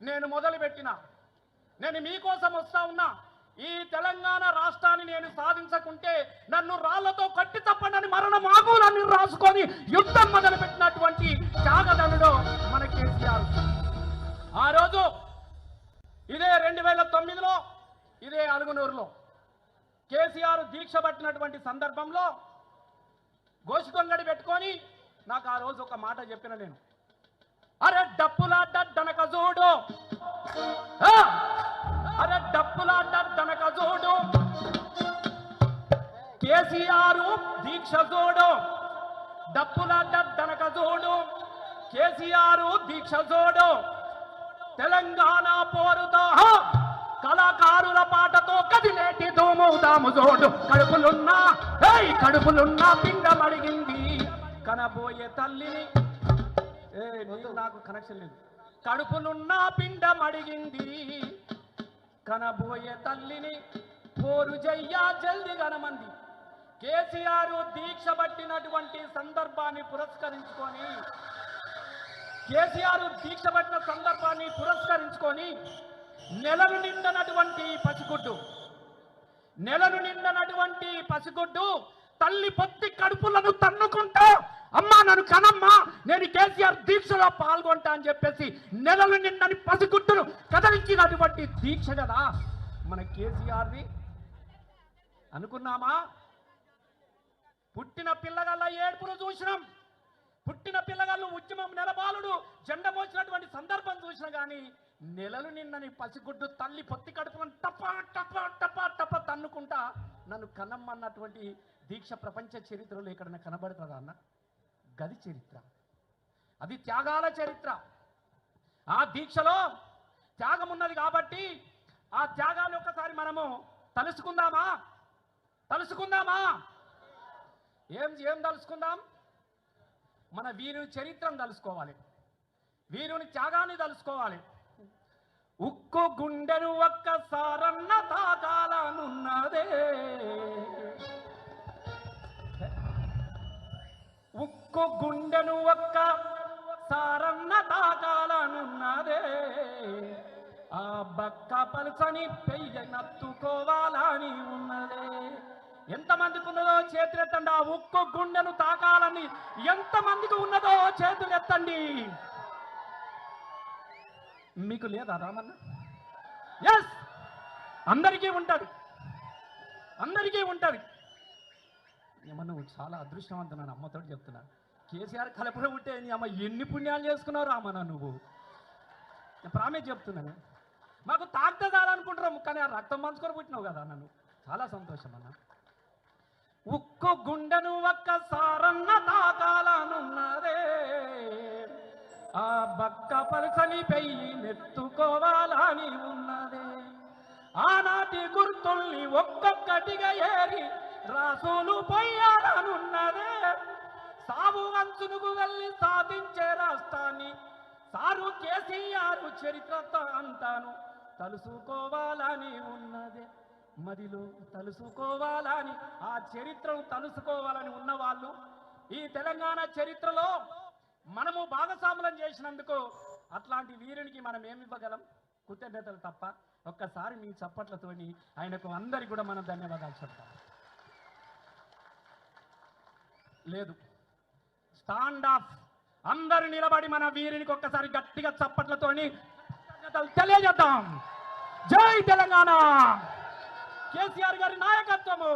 నేను మొదలుపెట్టిన. నేను మీకోసం వస్తా ఉన్నా. ఈ తెలంగాణ రాష్ట్రాన్ని నేను సాధించకుంటే నన్ను రాళ్ళతో కట్టి తప్పనని మరణ మామూలన్నీ రాసుకొని యుద్ధం మొదలుపెట్టినటువంటి త్యాగదనుడు మన కేసీఆర్. ఆ రోజు ఇదే రెండు వేల తొమ్మిదిలో ఇదే అలుగునూరులో కేసీఆర్ దీక్ష పట్టినటువంటి సందర్భంలో గోషికొంగడి పెట్టుకొని నాకు ఆ రోజు ఒక మాట చెప్పిన నేను. అరే డప్పులాట కేసీఆర్ దీక్ష చూడు డప్పులాట డనక చూడు కేసీఆర్ దీక్ష చూడు తెలంగాణ పోరుతో కళాకారుల పాటతో కదిలేటి దోమవుతాము జోడు. కడుపులున్నా ఏయ్ కడుపులున్నా పిండం అడిగింది. కనబోయే తల్లిని ఏ నాకు కనెక్షన్ లేదు. కడుపులున్న పిండం అడిగింది. కనబోయే తల్లిని పోరు జయ్యా జల్ది గనమంది కేసీఆర్ దీక్ష పట్టినటువంటి సందర్భాన్ని పురస్కరించుకొని కేసీఆర్ దీక్ష పట్టిన సందర్భాన్ని పురస్కరించుకొని నెలలు నిండనటువంటి పసిగుడ్డు నెలలు నిండనటువంటి పసిగుడ్డు తల్లి పొత్తి కడుపులను తన్నుకుంటా అమ్మా నన్ను కనమ్మా నేను కేసీఆర్ దీక్షలో పాల్గొంటా అని చెప్పేసి నెలలు నిండని పసిగుడ్డును కదలించినటువంటి దీక్ష కదా మన కేసీఆర్ది. అనుకున్నామా? పుట్టిన పిల్లగాళ్ళ ఏడుపును చూసినాం. పుట్టిన పిల్లగాళ్ళు ఉద్యమం నెలబాలుడు జెండ మోసినటువంటి సందర్భం చూసినా కానీ నెలలు నిన్నని పసిగుడ్డు తల్లి పొత్తి కడుపులను టప టప టప టప తన్నుకుంటా నన్ను కనమ్మన్నటువంటి దీక్ష ప్రపంచ చరిత్రలో ఎక్కడన్నా కనబడుతుందా అన్న? గది చరిత్ర. అది త్యాగాల చరిత్ర. ఆ దీక్షలో త్యాగం ఉన్నది కాబట్టి ఆ త్యాగాన్ని ఒక్కసారి మనము తలుసుకుందామా? తలుసుకుందామా? ఏం ఏం తలుసుకుందాం మన వీరుని చరిత్రను తలుసుకోవాలి వీరుని త్యాగాన్ని తలుసుకోవాలి ఉక్కు గుండెను ఒక్కసారన్న తాగాలనున్నదే. ఉక్కు గుండెను ఒక్క సారన్న తాగాలనున్నదే. ఆ బక్క పలుసని పెయ్య నత్తుకోవాలి ఎంతమందికి ఉన్నదో చేతులెత్తండి. ఆ ఉక్కు గుండెను తాకాలని ఎంతమందికి ఉన్నదో చేతులెత్తండి. మీకు లేదా రామన్న? ఎస్ అందరికీ ఉంటుంది. అందరికీ ఉంటుంది. ఏమన్నా నువ్వు చాలా అదృష్టవంతున్నాను అమ్మతో చెప్తున్నా. కేసీఆర్ కలపడం ఉంటే నీ అమ్మ ఎన్ని పుణ్యాలు చేసుకున్నావు రామన్న నువ్వు? నేను ప్రామిస్ చెప్తున్నాను మాకు తాగితే కాదనుకుంటున్నాము కానీ ఆ రక్తం పంచుకొని పుట్టినావు కదా నన్ను చాలా సంతోషం అన్న. ఉక్కు గుండెను ఒక్కసారన్న తాకాలనున్నదే. ఆ బక్క పలుసని పెయ్యి నెత్తుకోవాలని ఉన్నదే. ఆనాటి గుర్తుల్ని ఒక్కొక్కటిగా ఏరి రాసులు పోయాలనున్నదే సాగు అంచునుకు వెళ్ళి సాధించే రాష్ట్రాన్ని సారు కేసీఆర్ చరిత్రతో అంటాను తలుసుకోవాలని ఉన్నదే. మదిలో తలుసుకోవాలని ఆ చరిత్రను తలుసుకోవాలని ఉన్నవాళ్ళు ఈ తెలంగాణ చరిత్రలో మనము భాగస్వాములం చేసినందుకు అట్లాంటి వీరునికి మనం ఏమి ఇవ్వగలం? కృతజ్ఞతలు తప్ప ఒక్కసారి మీ చప్పట్లతోని ఆయనకు అందరికి కూడా మనం ధన్యవాదాలు చెప్తాం. లేదు. స్టాండ్ ఆఫ్ అందరు నిలబడి మన వీరునికి ఒక్కసారి గట్టిగా చప్పట్లతోని తెలియజేద్దాం. జై తెలంగాణ! కేసీఆర్ గారి నాయకత్వము.